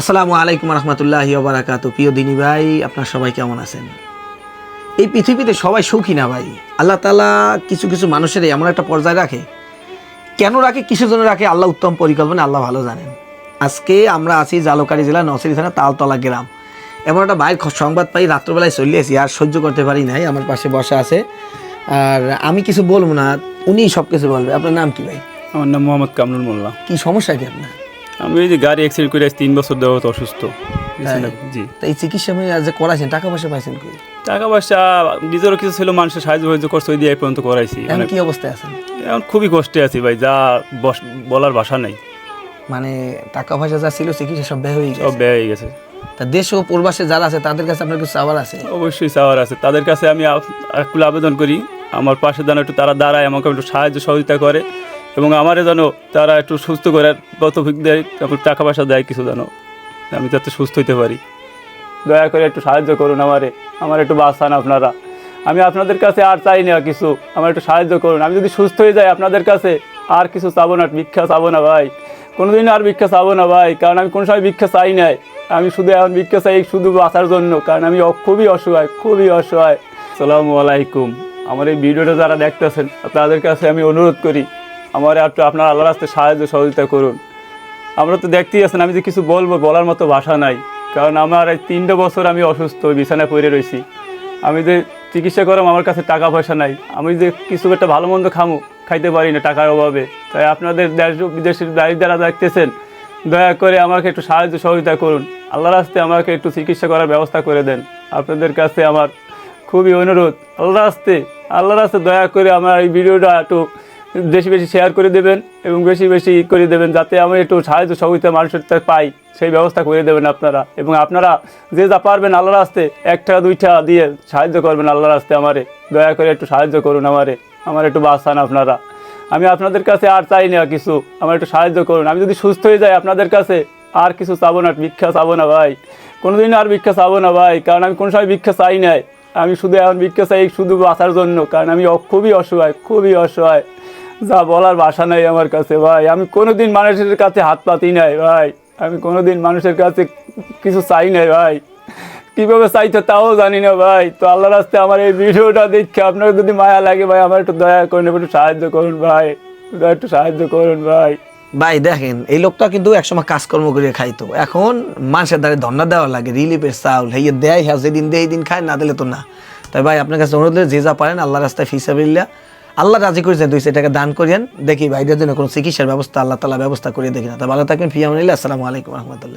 আসসালামু আলাইকুম রহমতুল্লাহি বারাকাত প্রিয় দিনী ভাই আপনার সবাই কেমন আছেন? এই পৃথিবীতে সবাই সুখী না ভাই? আল্লাহ তালা কিছু কিছু মানুষের এমন একটা পর্যায়ে রাখে। কেন রাখে? কিসের জন্য রাখে? আল্লাহ উত্তম পরিকল্পনা আল্লাহ ভালো জানেন। আজকে আমরা আছি জালকারি জেলা নসরি থানা তালতলা গ্রাম। এমন একটা বাইর সংবাদ পাই রাত্রবেলায় চলে এসি আর সহ্য করতে পারি নাই আমার পাশে বসা আছে। আর আমি কিছু বলব না উনিই সব কিছু বলবে। আপনার নাম কি ভাই? আমার নাম মোহাম্মদ কামরুল মোল্লা। কি সমস্যা কি আপনার? আমি এই যে গাড়ি অ্যাক্সিডেন্ট করে আজ তিন বছর দেওয়া হতো অসুস্থ। তাই? জি। তো চিকিৎসা আমি যে করাইছেন টাকা পয়সা পাইছেন কি টাকা পয়সা নিজেরও কিছু ছিল মানুষের সাহায্য হয়েছে করছে ওই দিয়ে এই পর্যন্ত করাইছি। এখন মানে কি অবস্থায় আছেন? এখন খুবই কষ্টে আছি ভাই যা বলার ভাষা নেই। মানে টাকা পয়সা যা ছিল চিকিৎসা সব ব্যয় হয়ে সব ব্যয় হয়ে গেছে। তা দেশ ও প্রবাসে যারা আছে তাদের কাছে আপনার কিছু চাওয়ার আছে? অবশ্যই চাওয়ার আছে। তাদের কাছে আমি একটু আবেদন করি আমার পাশে যেন একটু তারা দাঁড়ায় আমাকে একটু সাহায্য সহযোগিতা করে। এবং আমারে যেন তারা একটু সুস্থ করে ততফিক দেয় তারপর টাকা পয়সা দেয় কিছু যেন, আমি যাতে সুস্থ হইতে পারি। দয়া করে একটু সাহায্য করুন আমারে, আমার একটু বাঁচান আপনারা। আমি আপনাদের কাছে আর চাই না কিছু, আমার একটু সাহায্য করুন। আমি যদি সুস্থ হয়ে যাই আপনাদের কাছে, আর কিছু চাবো না, ভিক্ষা চাবো না ভাই। কোনোদিন আর ভিক্ষা চাবো না ভাই, কারণ আমি কোনো সময় ভিক্ষা চাই নাই। আমি শুধু এখন ভিক্ষা চাই শুধু বাঁচার জন্য, কারণ আমি খুবই অসহায় খুবই অসহায়। সালামু আলাইকুম। আমার এই ভিডিওটা যারা দেখতেছেন, তাদের কাছে আমি অনুরোধ করি আমার একটু আপনার আল্লাহ রাস্তায় সাহায্য সহযোগিতা করুন। আমরা তো দেখতেই আছেন, আমি যে কিছু বলব বলার মতো ভাষা নাই। কারণ আমার এই তিনটে বছর আমি অসুস্থ, বিছানায় পড়ে রয়েছি। আমি যে চিকিৎসা করাম আমার কাছে টাকা পয়সা নাই। আমি যে কিছু একটা ভালো মন্দ খামু, খাইতে পারি না টাকার অভাবে। তাই আপনাদের দেশ, বিদেশের দায়ী যারা দেখতেছেন, দয়া করে আমাকে একটু সাহায্য সহযোগিতা করুন। আল্লাহ রাস্তে আমাকে একটু চিকিৎসা করার ব্যবস্থা করে দেন। আপনাদের কাছে আমার খুবই অনুরোধ। আল্লাহ রাস্তে আল্লাহ রাস্তে দয়া করে আমার এই ভিডিওটা একটু বেশি বেশি শেয়ার করে দেবেন এবং বেশি বেশি করে দেবেন যাতে আমি একটু সাহায্য সহযোগিতা মানুষের পাই, সেই ব্যবস্থা করে দেবেন আপনারা। এবং আপনারা যে যা পারবেন আল্লাহ রাস্তে, একটা, দুইটা দিয়ে সাহায্য করবেন আল্লাহ রাস্তে আমারে। দয়া করে একটু সাহায্য করুন আমারে। আমার একটু বাঁচান আপনারা। আমি আপনাদের কাছে আর চাই না কিছু। আমার একটু সাহায্য করুন। আমি যদি সুস্থ হয়ে যাই আপনাদের কাছে, আর কিছু চাবো না, ভিক্ষা চাবো না ভাই। কোনোদিন আর ভিক্ষা চাবো না ভাই, কারণ আমি কোনো সময় ভিক্ষা চাই নাই। আমি শুধু এখন ভিক্ষা চাই শুধু বাঁচার জন্য, কারণ আমি খুবই অসহায় খুবই অসহায়। যা বলার ভাষা নাই আমার কাছে, ভাই। আমি কোনোদিন মানুষের কাছে হাত পাতি নাই, ভাই। আমি কোনোদিন মানুষের কাছে কিছু চাই নাই, ভাই। কীভাবে চাইতে তাও জানি না, ভাই। তো আল্লাহ রাস্তে আমার এই ভিডিওটা দেখে আপনার যদি মায়া লাগে, ভাই, আমার একটু দয়া করুন, একটু সাহায্য করুন, ভাই। একটু সাহায্য করুন, ভাই। ভাই, দেখেন, এই লোকটা কিন্তু একসময় কাজকর্ম করে খাইতো। এখন মানুষের দ্বারা ধর্ণা দেওয়া লাগে, রিলিফের চাউল, হেয়ে দেয় হ্যাঁ যেদিন দেয় দিন খায়, না দিলে তো না। তাই ভাই, আপনার কাছে অনুরোধ যে যা পারেন আল্লাহ রাস্তায় ফিসাবিল্লা আল্লাহ রাজি করেছেন দুইশো টাকা দান করিয়েন দেখি ভাইদের জন্য কোনো চিকিৎসার ব্যবস্থা, আল্লাহ তালা ব্যবস্থা করিয়ে দেখি না। তা ভালো থাকবেন ফিয়ামিল্লা আসসালামু আলাইকুম রহমতুল্লাহ।